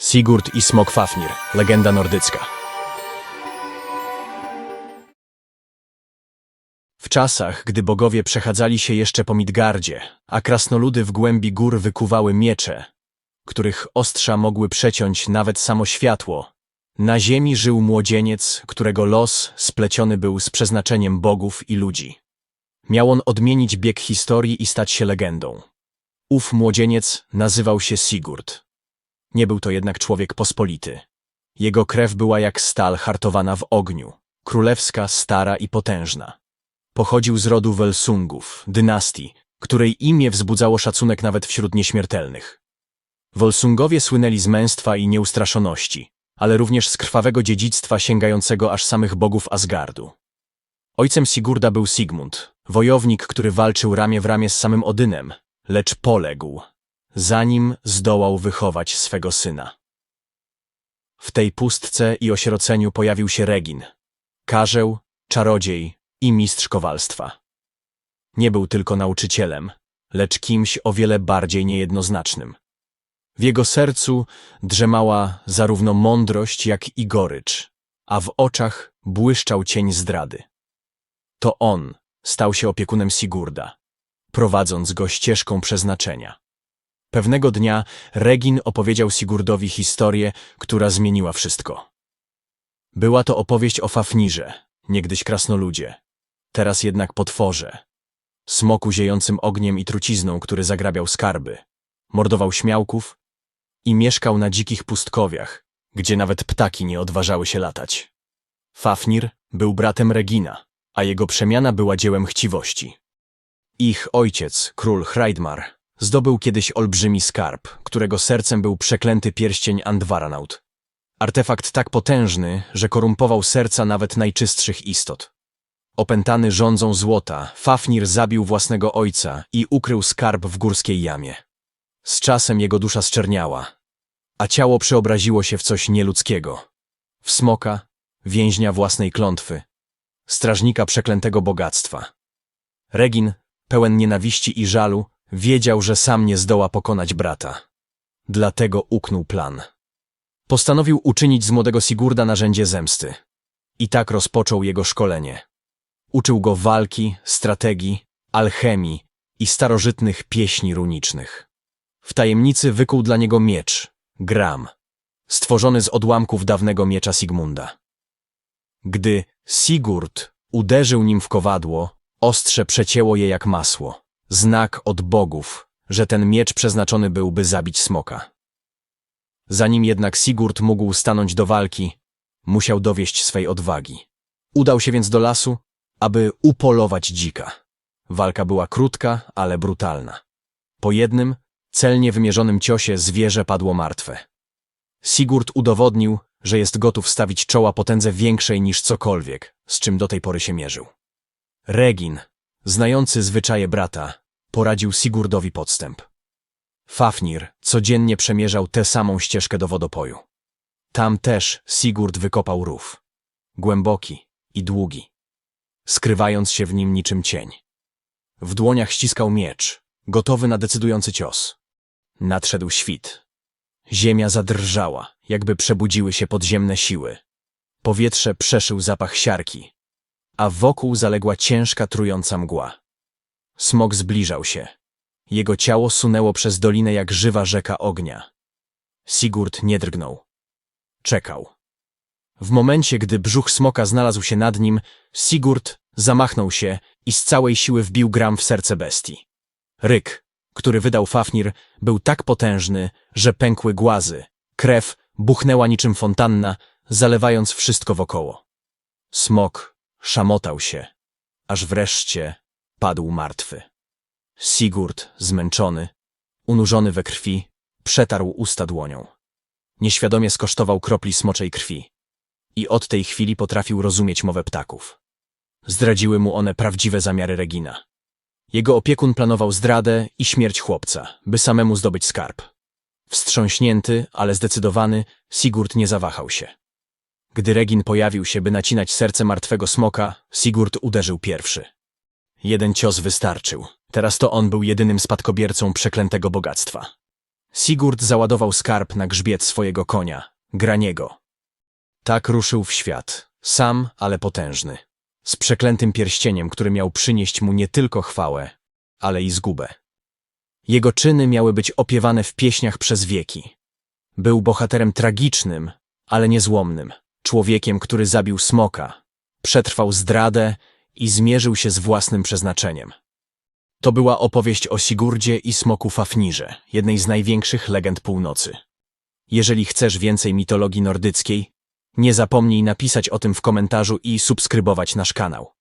Sigurd i Smok Fafnir, legenda nordycka. W czasach, gdy bogowie przechadzali się jeszcze po Midgardzie, a krasnoludy w głębi gór wykuwały miecze, których ostrza mogły przeciąć nawet samo światło, na ziemi żył młodzieniec, którego los spleciony był z przeznaczeniem bogów i ludzi. Miał on odmienić bieg historii i stać się legendą. Ów młodzieniec nazywał się Sigurd. Nie był to jednak człowiek pospolity. Jego krew była jak stal hartowana w ogniu, królewska, stara i potężna. Pochodził z rodu Welsungów, dynastii, której imię wzbudzało szacunek nawet wśród nieśmiertelnych. Wolsungowie słynęli z męstwa i nieustraszoności, ale również z krwawego dziedzictwa sięgającego aż samych bogów Asgardu. Ojcem Sigurda był Sigmund, wojownik, który walczył ramię w ramię z samym Odynem, lecz poległ, zanim zdołał wychować swego syna. W tej pustce i osieroceniu pojawił się Regin, karzeł, czarodziej i mistrz kowalstwa. Nie był tylko nauczycielem, lecz kimś o wiele bardziej niejednoznacznym. W jego sercu drzemała zarówno mądrość, jak i gorycz, a w oczach błyszczał cień zdrady. To on stał się opiekunem Sigurda, prowadząc go ścieżką przeznaczenia. Pewnego dnia Regin opowiedział Sigurdowi historię, która zmieniła wszystko. Była to opowieść o Fafnirze, niegdyś krasnoludzie, teraz jednak potworze, smoku ziejącym ogniem i trucizną, który zagrabiał skarby, mordował śmiałków i mieszkał na dzikich pustkowiach, gdzie nawet ptaki nie odważały się latać. Fafnir był bratem Regina, a jego przemiana była dziełem chciwości. Ich ojciec, król Hreidmar, zdobył kiedyś olbrzymi skarb, którego sercem był przeklęty pierścień Andvaranaut. Artefakt tak potężny, że korumpował serca nawet najczystszych istot. Opętany rządzą złota, Fafnir zabił własnego ojca i ukrył skarb w górskiej jamie. Z czasem jego dusza zczerniała, a ciało przeobraziło się w coś nieludzkiego. W smoka, więźnia własnej klątwy, strażnika przeklętego bogactwa. Regin, pełen nienawiści i żalu, wiedział, że sam nie zdoła pokonać brata. Dlatego uknął plan. Postanowił uczynić z młodego Sigurda narzędzie zemsty. I tak rozpoczął jego szkolenie. Uczył go walki, strategii, alchemii i starożytnych pieśni runicznych. W tajemnicy wykuł dla niego miecz, gram, stworzony z odłamków dawnego miecza Sigmunda. Gdy Sigurd uderzył nim w kowadło, ostrze przecięło je jak masło. Znak od bogów, że ten miecz przeznaczony był, by zabić smoka. Zanim jednak Sigurd mógł stanąć do walki, musiał dowieść swej odwagi. Udał się więc do lasu, aby upolować dzika. Walka była krótka, ale brutalna. Po jednym, celnie wymierzonym ciosie zwierzę padło martwe. Sigurd udowodnił, że jest gotów stawić czoła potędze większej niż cokolwiek, z czym do tej pory się mierzył. Regin, znający zwyczaje brata, poradził Sigurdowi podstęp. Fafnir codziennie przemierzał tę samą ścieżkę do wodopoju. Tam też Sigurd wykopał rów. Głęboki i długi, skrywając się w nim niczym cień. W dłoniach ściskał miecz, gotowy na decydujący cios. Nadszedł świt. Ziemia zadrżała, jakby przebudziły się podziemne siły. Powietrze przeszył zapach siarki, a wokół zaległa ciężka, trująca mgła. Smok zbliżał się. Jego ciało sunęło przez dolinę jak żywa rzeka ognia. Sigurd nie drgnął. Czekał. W momencie, gdy brzuch smoka znalazł się nad nim, Sigurd zamachnął się i z całej siły wbił gram w serce bestii. Ryk, który wydał Fafnir, był tak potężny, że pękły głazy. Krew buchnęła niczym fontanna, zalewając wszystko wokoło. Smok szamotał się, aż wreszcie padł martwy. Sigurd, zmęczony, unurzony we krwi, przetarł usta dłonią. Nieświadomie skosztował kropli smoczej krwi. I od tej chwili potrafił rozumieć mowę ptaków. Zdradziły mu one prawdziwe zamiary Regina. Jego opiekun planował zdradę i śmierć chłopca, by samemu zdobyć skarb. Wstrząśnięty, ale zdecydowany, Sigurd nie zawahał się. Gdy Regin pojawił się, by nacinać serce martwego smoka, Sigurd uderzył pierwszy. Jeden cios wystarczył. Teraz to on był jedynym spadkobiercą przeklętego bogactwa. Sigurd załadował skarb na grzbiet swojego konia, Graniego. Tak ruszył w świat, sam, ale potężny, z przeklętym pierścieniem, który miał przynieść mu nie tylko chwałę, ale i zgubę. Jego czyny miały być opiewane w pieśniach przez wieki. Był bohaterem tragicznym, ale niezłomnym, człowiekiem, który zabił smoka, przetrwał zdradę i zmierzył się z własnym przeznaczeniem. To była opowieść o Sigurdzie i smoku Fafnirze, jednej z największych legend północy. Jeżeli chcesz więcej mitologii nordyckiej, nie zapomnij napisać o tym w komentarzu i subskrybować nasz kanał.